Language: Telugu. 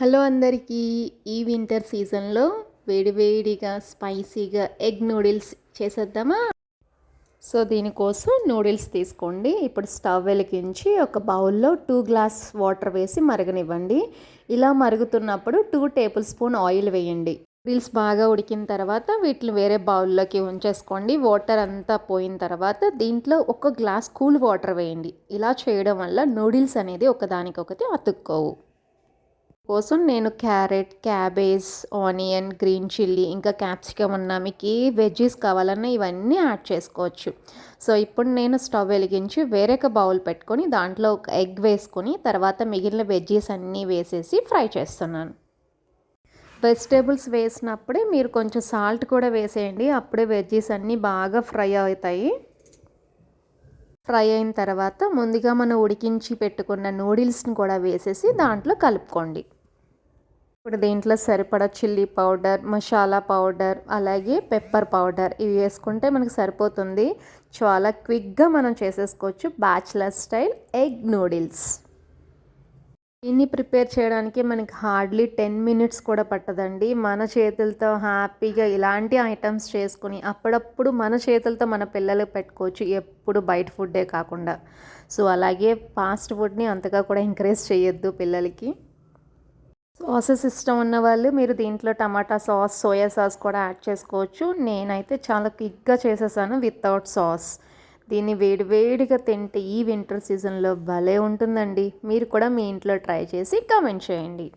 హలో అందరికీ ఈ వింటర్ సీజన్లో వేడివేడిగా స్పైసీగా ఎగ్ నూడిల్స్ చేసేద్దామా? సో దీనికోసం నూడిల్స్ తీసుకోండి. ఇప్పుడు స్టవ్ వెలిగించి ఒక బౌల్లో టూ గ్లాస్ వాటర్ వేసి మరగనివ్వండి. ఇలా మరుగుతున్నప్పుడు టూ టేబుల్ స్పూన్ ఆయిల్ వేయండి. నూడిల్స్ బాగా ఉడికిన తర్వాత వీటిని వేరే బౌల్లోకి ఉంచేసుకోండి. వాటర్ అంతా పోయిన తర్వాత దీంట్లో ఒక గ్లాస్ కూల్ వాటర్ వేయండి. ఇలా చేయడం వల్ల నూడిల్స్ అనేది ఒకదానికొకటి అతుక్కోవు. కోసం నేను carrot cabbage onion green chilli ఇంకా క్యాప్సికమ్ ఉన్న మీకు ఏ వెజ్జెస్ కావాలన్నా ఇవన్నీ యాడ్ చేసుకోవచ్చు. సో ఇప్పుడు నేను స్టవ్ వెలిగించి వేరొక బౌల్ పెట్టుకొని దాంట్లో ఒక ఎగ్ వేసుకొని తర్వాత మిగిలిన వెజ్జెస్ అన్నీ వేసేసి ఫ్రై చేస్తున్నాను. వెజిటేబుల్స్ వేసినప్పుడే మీరు కొంచెం సాల్ట్ కూడా వేసేయండి. అప్పుడే వెజ్జెస్ అన్నీ బాగా ఫ్రై అవుతాయి. ఫ్రై అయిన తర్వాత ముందుగా మనం ఉడికించి పెట్టుకున్న నూడిల్స్ని కూడా వేసేసి దాంట్లో కలుపుకోండి. ఇప్పుడు దీంట్లో సరిపడా చిల్లీ పౌడర్ మసాలా పౌడర్ అలాగే పెప్పర్ పౌడర్ ఇవి వేసుకుంటే మనకు సరిపోతుంది. చాలా క్విక్గా మనం చేసేసుకోవచ్చు బ్యాచిలర్ స్టైల్ ఎగ్ నూడిల్స్. దీన్ని ప్రిపేర్ చేయడానికి మనకి హార్డ్లీ టెన్ మినిట్స్ కూడా పట్టదండి. మన చేతులతో హ్యాపీగా ఇలాంటి ఐటమ్స్ చేసుకుని అప్పుడప్పుడు మన చేతులతో మన పిల్లలకు పెట్టుకోవచ్చు. ఎప్పుడు బయట ఫుడ్డే కాకుండా. సో అలాగే ఫాస్ట్ ఫుడ్ని అంతగా కూడా ఎంకరేజ్ చేయొద్దు పిల్లలకి. సాసెస్ ఇష్టం ఉన్న వాళ్ళు మీరు దీంట్లో టమాటా సాస్ సోయా సాస్ కూడా యాడ్ చేసుకోవచ్చు. నేనైతే చాలా క్విక్గా చేసేసాను వితౌట్ సాస్. దీన్ని వేడివేడిగా తింటే ఈ వింటర్ సీజన్లో భలే ఉంటుందండి. మీరు కూడా మీ ఇంట్లో ట్రై చేసి కామెంట్ చేయండి.